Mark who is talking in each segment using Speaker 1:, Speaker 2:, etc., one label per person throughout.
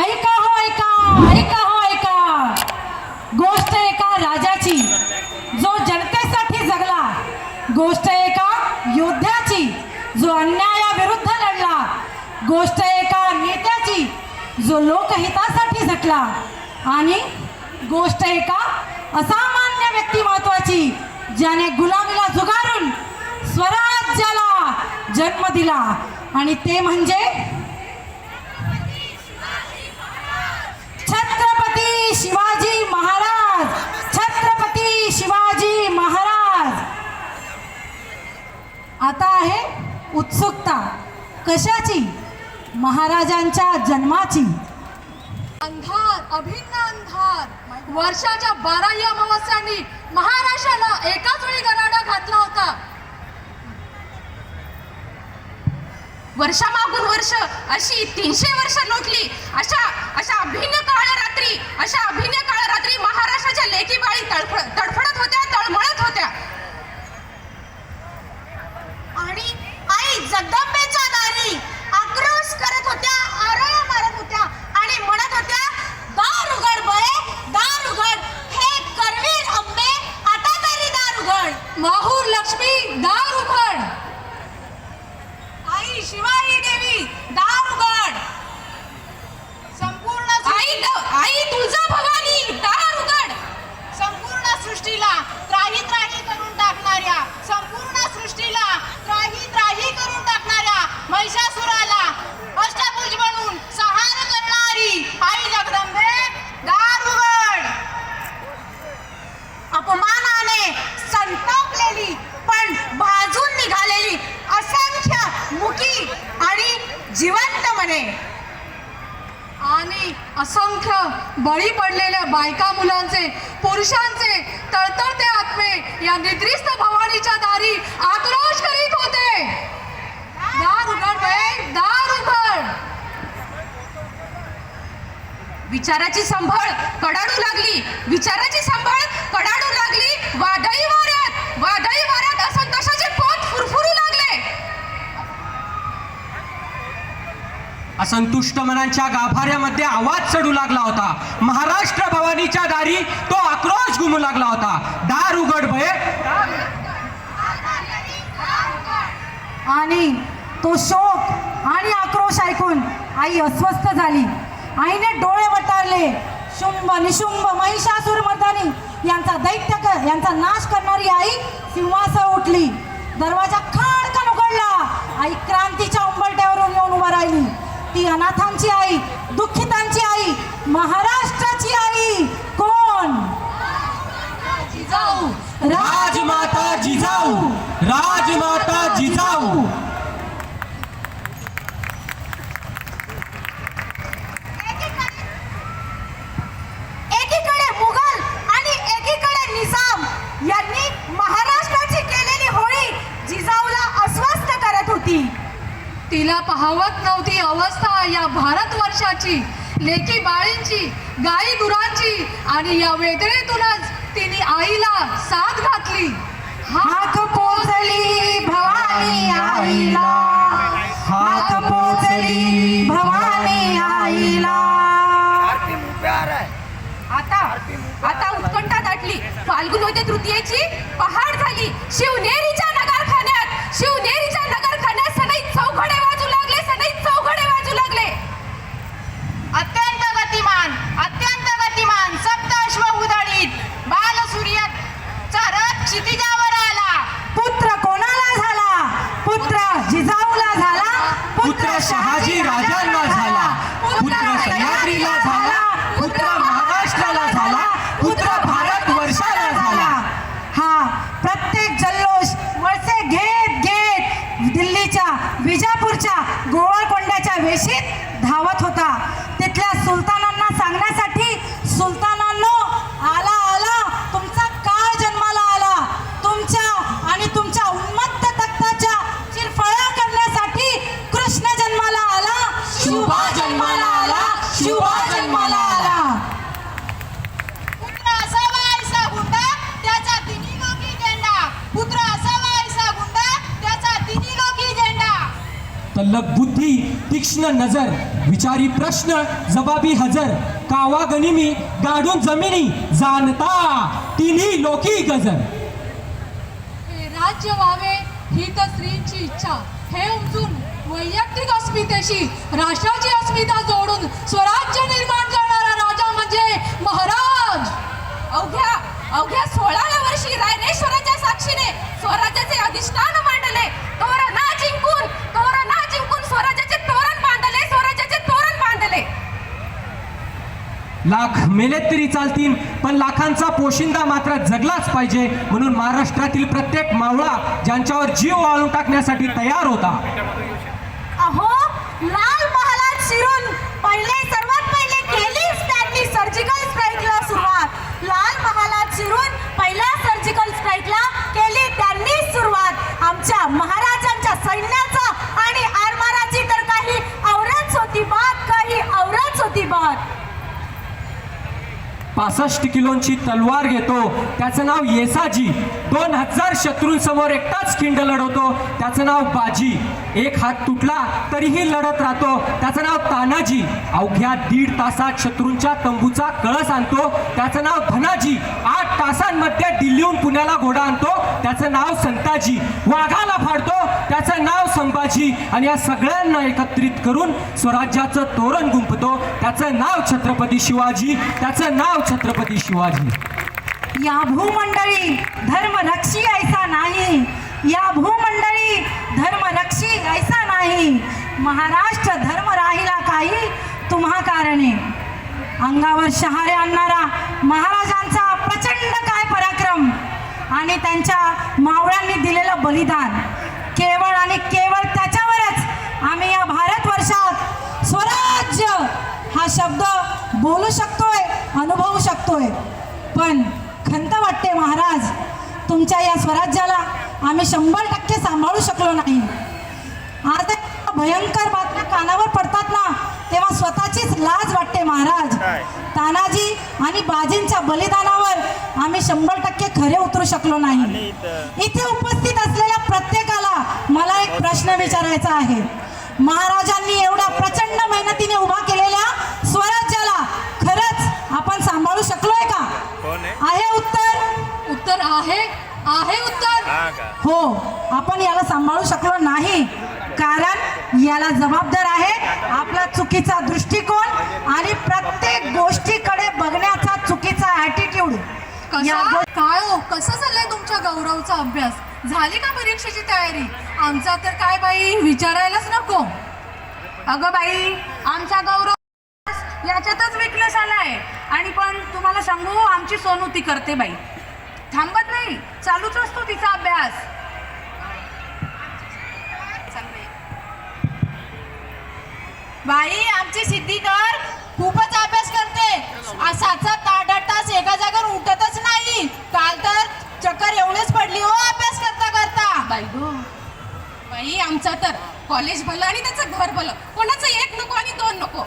Speaker 1: ऐका हो ऐका ऐका हो ऐका. गोष्ट एका राजाची जो जनतेसाठी जगला. गोष्ट एका योद्ध्याची जो अन्यायाविरुद्ध लढला. गोष्ट एका नेत्याची जो लोकहितासाठी झटला. आणि गोष्ट एका असामान्य व्यक्तिमत्वाची ज्याने गुलामीला झुगारून स्वराज्याला जन्म दिला. आणि ते म्हणजे छत्रपती शिवाजी महाराज. छत्रपती शिवाजी महाराज. आता आहे उत्सुकता. कशाची? महाराजांच्या जन्माची.
Speaker 2: अंधार अभिन्न अंधार. वर्षाच्या बाराही अमावस्यांनी महाराष्ट्राला एकाच वेळी गराडा घातला होता.
Speaker 3: वर्षामागून वर्ष अशी तीनशे वर्ष लोटली. अशा अशा अभिन्न काळ रात्री अशा अभिन्न काळ रात्री महाराष्ट्राच्या लेखी बाळी तडफड तडफडत होत्या तळमळत होत्या
Speaker 4: आणि आई जगदंबेच्या दारी आक्रोश करत होत्या आरळ्या मारत होत्या आणि म्हणत होत्या दार उघड बळे दार उघड हे करवीर अंबे आता तरी दार उघड
Speaker 2: माहूर लक्ष्मी दार उघड
Speaker 4: आई शिवाई देवी दार उघड संपूर्ण सृ-
Speaker 3: आई द- आई तुळजा भवानी दार उघड
Speaker 4: संपूर्ण सृष्टीला त्राही त्राही करून टाकणाऱ्या संपूर्ण सृष्टीला त्राही त्राही करून टाकणाऱ्या महिषासुराला अष्टभुज बनून संहार करणारी आई जगदंबे दार उघड अपमानाने संतापलेली पण भाजून निघालेली असंख्य मुकी आणि जिवंत मने
Speaker 2: आणि असंख्य बळी पडलेल्या बायका मुलांचे पुरुषांचे तळतळते आत्मे या निद्रिस्त भवानीच्या दारी आक्रोश करीत होते. दार उघड दार उघड.
Speaker 3: विचाराची संभळ कडाडू लागली विचाराची संभळ कडाडू लागली वादळी वाऱ्यात वादळी वाऱ्यात.
Speaker 5: असंतुष्ट मनांच्या गाभाऱ्यामध्ये आवाज चढू लागला होता. महाराष्ट्र भवानीच्या दारी तो आक्रोश घुमू लागला होता. दार उघड भय.
Speaker 1: आणि तो शोक आणि आक्रोश ऐकून आई अस्वस्थ झाली. आईने डोळे वटारले. शुंभ निशुंभ महिषासूर मर्दानी यांचा दैत्य कर यांचा नाश करणारी आई सिंहासह उठली. दरवाजा खाडकन उघडला. आई क्रांतीच्या उंबरट्यावरून येऊन उभा राहिली. ती अनाथांची आई दुःखितांची आई महाराष्ट्राची आई कोण?
Speaker 2: जिजाऊ.
Speaker 5: राजमाता जिजाऊ. राजमाता जिजाऊ.
Speaker 2: तिला पाहवत नव्हती अवस्था या भारत वर्षाची. लेकी बाळींची गाई गुरांची आणि या वेदनेतूनच तिने आईला साथ घातली.
Speaker 1: हात पोचली भवानी आईला. हात पोचली भवानी आईला.
Speaker 3: आता आता उत्कंठा दाटली फाल्गुन होते तृतीयेची पहाड झाली. शिवनेरी नगरखान्यात शिवनेरीच्या नगरखान्यात सनई चौघडे वाजू लागले सनई चौघडे वाजू लागले
Speaker 4: अत्यंत गतिमान अत्यंत गतिमान सप्त अश्व उधळीत बालसूर्य रथ क्षितिजावर आला
Speaker 1: पुत्र कोणाला झाला पुत्र जिजाऊला झाला
Speaker 5: पुत्र शहाजी राजांना झाला पुत्र सह्याद्रीला झाला पुत्र महाराष्ट्राला झाला पुत्र भारत वर्षाला झाला
Speaker 1: हा प्रत्येक जल्लोष वळसे घेत घेत दिल्लीच्या विजापूरच्या गोवळकोंड्याच्या वेशीत धावत होता. तिथल्या सुलतानांना सांगण्यासाठी सुलतानांनो आला आला. तुमचा काळ जन्माला आला. तुमच्या आणि तुमच्या उन्मत्त तख्ताच्या चिरफळ्या करण्यासाठी कृष्ण जन्माला आला. शिवबा जन्माला आला. शिवबा जन्माला आला.
Speaker 4: पुत्र असावा ऐसा गुंडा त्याचा तिन्ही लोकी झेंडा. पुत्र असावा ऐसा गुंडा त्याचा तिन्ही लोकी झेंडा.
Speaker 5: तल्लक बुद्धी तीक्ष्ण नजर. विचारी प्रश्न जबाबी हजर. कावा गनिमी गाडून जमिनी जाणता तिन्ही लोकी गजर.
Speaker 2: हे राज्य व्हावे ही तर स्त्रीची इच्छा. हे उमजून वैयक्तिक अस्मितेशी राष्ट्राची अस्मिता जोडून स्वराज्य निर्माण करणारा राजा म्हणजे महाराज.
Speaker 3: अवघ्या अवघ्या सोळाव्या वर्षी रायनेश्वराच्या साक्षीने स्वराज्याचे अधिष्ठान मांडले तोरण ना जिंकून तोरण ना जिंकून स्वराज्याचे तोरण बांधले स्वराज्याचे तोरण बांधले
Speaker 5: लाख मेलेत तरी चालतील पण लाखांचा पोशिंदा मात्र जगलाच पाहिजे म्हणून महाराष्ट्रातील प्रत्येक मावळा ज्यांच्यावर जीव वाळून टाकण्यासाठी तयार होता
Speaker 4: अहो लाल महालात शिरून पहिले सर्वात पहिले केलीच त्यांनी सर्जिकल स्ट्राईकला सुरुवात लाल महालात शिरून पहिल्या सर्जिकल स्ट्राईकला केली त्यांनी सुरुवात आमच्या महाराजांच्या सैन्याचा आणि आरमाराची तर काही औरच होती बात काही औरच होती बात
Speaker 5: पासष्ट किलोंची तलवार घेतो. त्याचं नाव येसाजी. दोन हजार शत्रूंसमोर एकटाच खिंड लढवतो. त्याचं नाव बाजी. एक हात तुटला तरीही लढत राहतो. त्याचं नाव तानाजी. अवघ्या दीड तासात शत्रूंच्या तंबूचा कळस आणतो. त्याचं नाव धनाजी. आठ तासांमध्ये दिल्लीहून पुण्याला घोडा आणतो. त्याचं नाव संताजी. वाघाला फाडतो. त्याचं नाव संभाजी. आणि या सगळ्यांना एकत्रित करून स्वराज्याचं तोरण गुंपतो त्याचं नाव छत्रपती शिवाजी. त्याचं नाव छत्रपती शिवाजी.
Speaker 1: या भूमंडळी धर्मरक्षी ऐसा नाही. भूमंडळी धर्म रक्षी ऐसा नाही. महाराष्ट्र धर्म राहिला काही तुम्हा कारणे. अंगावर शहारे आणणारा महाराजांचा प्रचंड काय पराक्रम आणि त्यांच्या मावळ्यांनी दिलेलं बलिदान. केवळ आणि केवळ त्याच्यावरच आम्ही या भारतवर्षात स्वराज्य हा शब्द बोलू शकतोय अनुभवू शकतोय. पण खंत वाटते महाराज तुमच्या या स्वराज्याला आम्ही शंभर टक्के सांभाळू शकलो नाही. आता भयंकर बातम्या कानावर पडतात ना तेव्हा स्वतःचीच लाज वाटते महाराज. तानाजी आणि बाजींच्या बलिदानावर आम्ही शंभर टक्के खरे उतरू शकलो नाही. इथे? उपस्थित असलेल्या प्रत्येकाला मला एक प्रश्न विचारायचा आहे. महाराजांनी एवढ्या प्रचंड मेहनतीने उभा केलेल्या स्वराज्याला खरंच आपण सांभाळू शकलोय का? आहे उत्तर?
Speaker 2: उत्तर आहे. आहे उत्तर.
Speaker 1: हो आपण याला सांभाळू शकलो नाही. कारण याला जबाबदार आहे आपला चुकीचा दृष्टिकोन आणि प्रत्येक गोष्टीकडे बघण्याचा चुकीचा ऍटिट्यूड
Speaker 2: कसा? काय हो? कसं चाललंय तुमच्या गौरवचा अभ्यास? झाली का परीक्षेची तयारी? आमचा तर काय बाई विचारायलाच नको.
Speaker 3: अगं बाई आमचा गौरव याच्यातच विकनेस आलाय. आणि पण तुम्हाला सांगू आमची सोनू ती करते बाई. थांबत नाही. चालूच असतो तिचा अभ्यास. बाई.
Speaker 4: आमची सिद्धीकर खूपच अभ्यास करते. असाचा ताट आठ तास एका जागेवर उठतच नाही. काल तर चक्कर एवढेच पडली हो अभ्यास करता करता.
Speaker 3: बाई गो. बाई आमचं तर कॉलेज भलं आणि त्याचं घर भलं. कोणाचं एक नको आणि दोन नको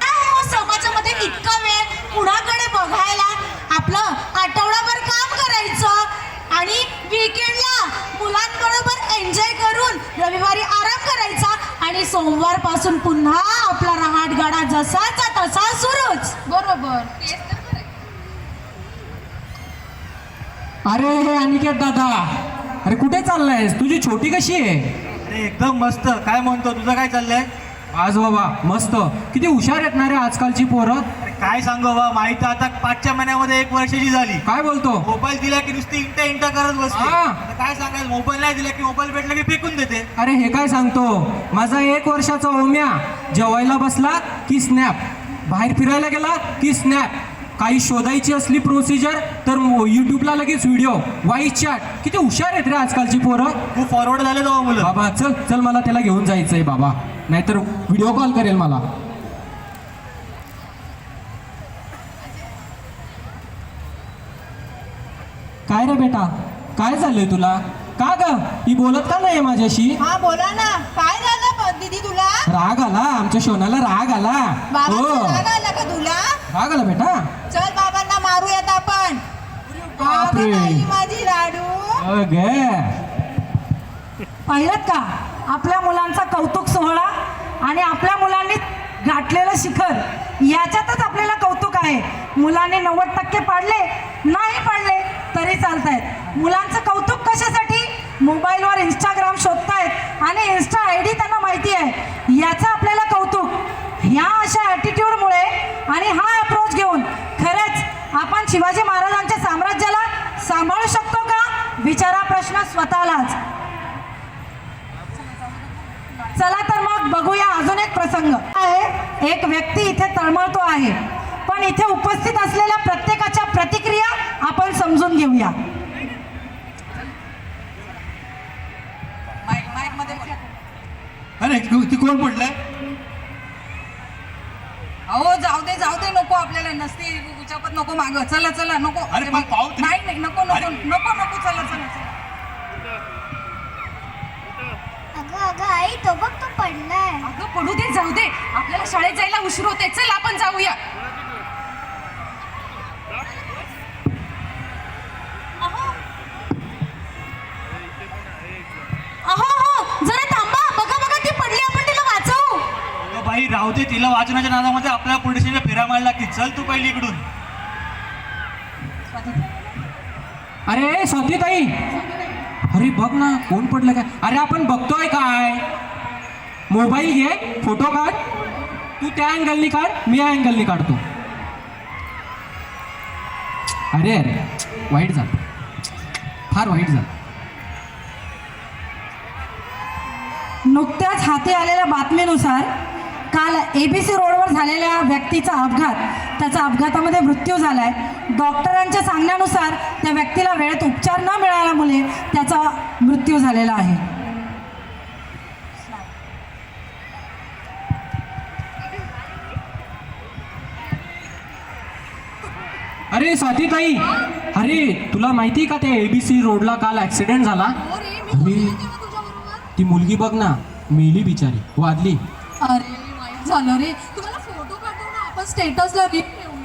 Speaker 4: काय हो समाजामध्ये इतका वेळ कुणाकडे बघायला? आपलं आठवडाभर काम करायचं. आणि विकेंडला मुलांबरोबर एन्जॉय करून रविवारी आराम करायचा. आणि सोमवारपासून पुन्हा आपला रहाटगाडा जसाचा तसा सुरूच.
Speaker 3: बरोबर.
Speaker 5: अरे हे अनिकेत दादा. अरे कुठे चाललायस? तुझी छोटी कशी आहे?
Speaker 6: अरे एकदम मस्त. काय म्हणतो? तुझं काय चाललंय?
Speaker 5: आज बाबा मस्त. किती हुशार आहेत ना रे आजकालची पोरं?
Speaker 6: काय सांगू बा माहिती आता पाचच्या महिन्यामध्ये एक वर्षाची झाली.
Speaker 5: काय बोलतो?
Speaker 6: मोबाईल दिला की नुसती इंटा इंटा करत बसते
Speaker 5: हा.
Speaker 6: आता काय सांगायचं मोबाईल नाही दिला की मोबाईल भेटला की फेकून देते.
Speaker 5: अरे हे काय सांगतो? माझा एक वर्षाचा ओम्या जेवायला बसला की स्नॅप बाहेर फिरायला गेला की स्नॅप काही शोधायची असली प्रोसिजर तर युट्यूबला लगेच व्हिडिओ वाईस चॅट किती हुशार आहेत रे आजकालची पोरं.
Speaker 6: खूप फॉरवर्ड झाले तो मुलं.
Speaker 5: बाबा चल चल मला त्याला घेऊन जायचंय बाबा. नाहीतर व्हिडिओ कॉल करेल मला. काय रे बेटा? काय झालंय तुला? का ग? ही बोलत का नाही माझ्याशी?
Speaker 4: हा बोला ना. काय झालं दीदी तुला?
Speaker 5: राग आला. आमच्या शोनाला राग आला. हो.
Speaker 4: आला का तुला?
Speaker 5: राग आला बेटा.
Speaker 4: चल बाबांना मारूयात आपण. माझी लाडू.
Speaker 1: पाहिलं का? आपल्या मुलांचा कौतुक सोहळा आणि आपल्या मुलांनी गाठलेलं शिखर. याच्यातच आपल्याला कौतुक आहे. मुलांनी नव्वद टक्के पाडले नाही पाडले तरी चालत आहेत मुलांचं कौतुक कशासाठी? मोबाईलवर इंस्टाग्राम शोधतायत आणि इन्स्टा आय डी त्यांना माहिती आहे. याचं आपल्याला कौतुक. ह्या अशा ॲटिट्यूडमुळे आणि हा आपण शिवाजी महाराजांच्या साम्राज्याला सांभाळू शकतो का? विचारा प्रश्न स्वतःलाच. चला तर मग बघूया अजून एक प्रसंग. आहे एक व्यक्ती इथे तळमळतो आहे. पण इथे उपस्थित असलेल्या प्रत्येकाच्या प्रतिक्रिया आपण समजून घेऊया.
Speaker 6: अरे ती कोण म्हटलंय
Speaker 2: अहो जाऊ दे जाऊ दे नको आपल्याला. नसते उचापत नको माग. चला चला नको.
Speaker 6: अरे, पण तरी-
Speaker 2: नाही नाही नको नको. नको नको चला चला चला.
Speaker 4: अगं अगं आई तो बघ तो पडलाय.
Speaker 3: अगं पडू दे जाऊ दे. आपल्याला शाळेत जायला उशीर होते चल आपण जाऊया
Speaker 4: अहो हो जरा थांबा बघा बघा ती पडली आपण तिला वाचवू
Speaker 6: अगं होती तिला वाचनाच्या नादामध्ये आपल्याला पोलीस स्टेशनला फेरा मारायला की चल तू पहिली इकडून.
Speaker 5: अरे स्वातीताई. अरे बघ ना कोण पडलं काय? अरे आपण बघतोय काय? मोबाईल घे फोटो काढ. तू त्या अँगलनी काढ मी या अँगलनी काढतो. अरे अरे वाईट झालं. फार वाईट झालं.
Speaker 1: नुकत्याच हाती आलेल्या बातमीनुसार काल ए बी सी रोडवर झालेल्या व्यक्तीचा अपघात त्याचा अपघातामध्ये मृत्यू झाला आहे डॉक्टरांच्या सांगण्यानुसार त्या व्यक्तीला वेळेत उपचार न मिळाल्यामुळे त्याचा मृत्यू झालेला आहे.
Speaker 5: अरे स्वातीताई अरे तुला माहिती का ते एबीसी रोडला काल ऍक्सिडेंट झाला? अरे ती मुलगी बघ ना मेली बिचारी वादली.
Speaker 2: झालं रे. तुम्हाला फोटो आपण स्टेटसला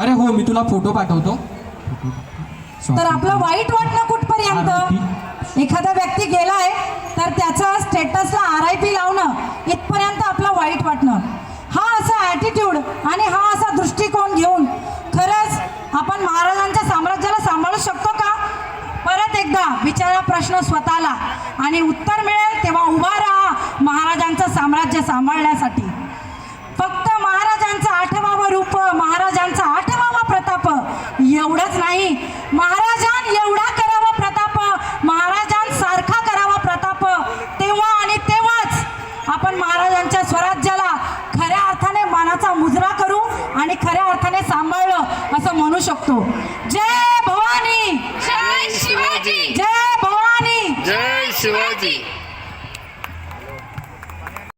Speaker 5: अरे हो मी तुला फोटो पाठवतो.
Speaker 1: तर आपलं वाईट वाटणं कुठपर्यंत? एखादा व्यक्ती गेलाय तर त्याचा स्टेटसला आर आय पी लावणं इथपर्यंत आपलं वाईट वाटणं. हा असा ॲटिट्यूड आणि हा असा दृष्टिकोन घेऊन खरंच आपण महाराजांच्या साम्राज्याला सांभाळू शकतो का? परत एकदा विचारा प्रश्न स्वतःला. आणि उत्तर मिळेल तेव्हा उभा राहा महाराजांचं साम्राज्य सांभाळण्यासाठी. फक्त महाराजांचा आठवावं रूप महाराजांचा
Speaker 7: आठ